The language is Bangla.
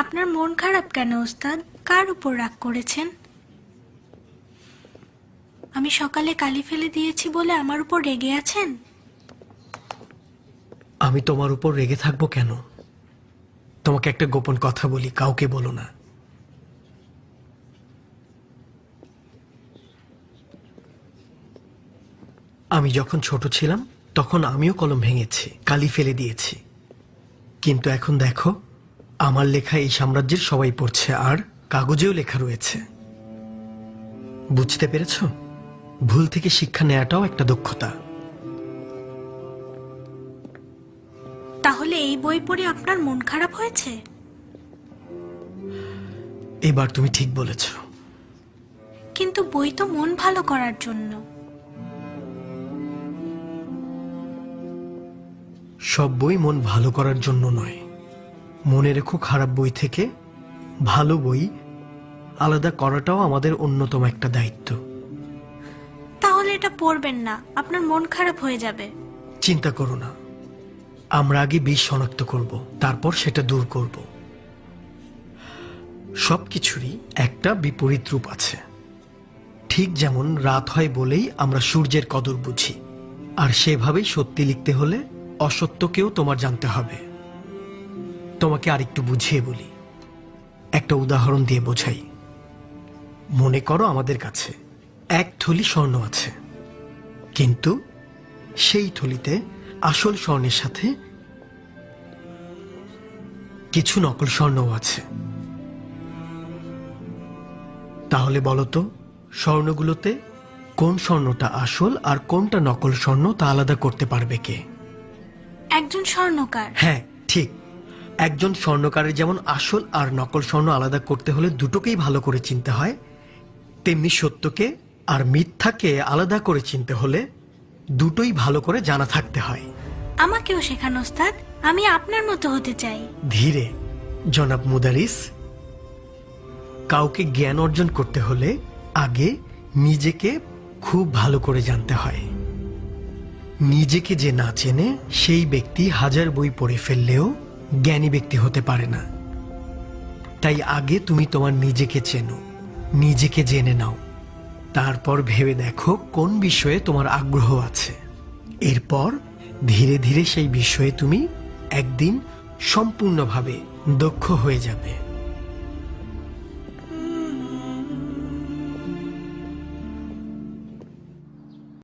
আপনার মন খারাপ কেন ওস্তাদ কার উপর রাগ করেছেন? আমি সকালে কালি ফেলে দিয়েছি বলে আমার উপর রেগে আছেন? আমি তোমার উপর রেগে থাকব কেন? তোমাকে একটা গোপন কথা বলি, কাউকে বলো না। আমি যখন ছোট ছিলাম, তখন আমিও কলম ভেঙেছি, কালি ফেলে দিয়েছি। কিন্তু এখন দেখো আমার লেখা এই সাম্রাজ্যের সবাই পড়ছে আর কাগজেও লেখা রয়েছে। বুঝতে পেরেছ? ভুল থেকে শিক্ষা নেওয়াটাও একটা দক্ষতা। তাহলে এই বই পড়ে আপনার মন খারাপ হয়েছে? এবার তুমি ঠিক বলেছ। কিন্তু বই তো মন ভালো করার জন্য। সব বই মন ভালো করার জন্য নয়। মনে রেখো খারাপ বই থেকে ভালো বই আলাদা করাটাও আমাদের অন্যতম একটা দায়িত্ব। তাহলে এটা পড়বেন না আপনার মন খারাপ হয়ে যাবে। চিন্তা করো না আমরা আগে বিষ শনাক্ত করব তারপর সেটা দূর করব। সব কিছুরই একটা বিপরীত রূপ আছে। ঠিক যেমন রাত হয় বলেই আমরা সূর্যের কদর বুঝি আর সেভাবেই সত্যি লিখতে হলে অসত্যকেও তোমার জানতে হবে। তোমাকে আরেকটু বুঝিয়ে বলি। একটা উদাহরণ দিয়ে বোঝাই। মনে করো আমাদের কাছে এক থলি স্বর্ণ আছে। কিন্তু সেই থলিতে আসল স্বর্ণের সাথে কিছু নকল স্বর্ণও আছে। তাহলে বলতো স্বর্ণগুলোতে কোন স্বর্ণটা আসল আর কোনটা নকল স্বর্ণ তা আলাদা করতে পারবে কে? একজন স্বর্ণকার। হ্যাঁ ঠিক। একজন স্বর্ণকারের যেমন আসল আর নকল স্বর্ণ আলাদা করতে হলে দুটোকেই ভালো করে চিনতে হয় তেমনি সত্যকে আর মিথ্যাকে আলাদা করে চিনতে হলে দুটোই ভালো করে জানা থাকতে হয়। আমাকেও শেখান ওস্তাদ। আমি আপনার মতো হতে চাই। ধীরে জনাব মুদারিস। কাউকে জ্ঞান অর্জন করতে হলে আগে নিজেকে খুব ভালো করে জানতে হয়। নিজেকে যে না চেনে সেই ব্যক্তি হাজার বই পড়ে ফেললেও জ্ঞানী ব্যক্তি হতে পারে না। তাই আগে তুমি তোমার নিজেকে চেনো, নিজেকে জেনে নাও। তারপর ভেবে দেখো কোন বিষয়ে তোমার আগ্রহ আছে। এরপর ধীরে ধীরে সেই বিষয়ে তুমি একদিন সম্পূর্ণভাবে দক্ষ হয়ে যাবে।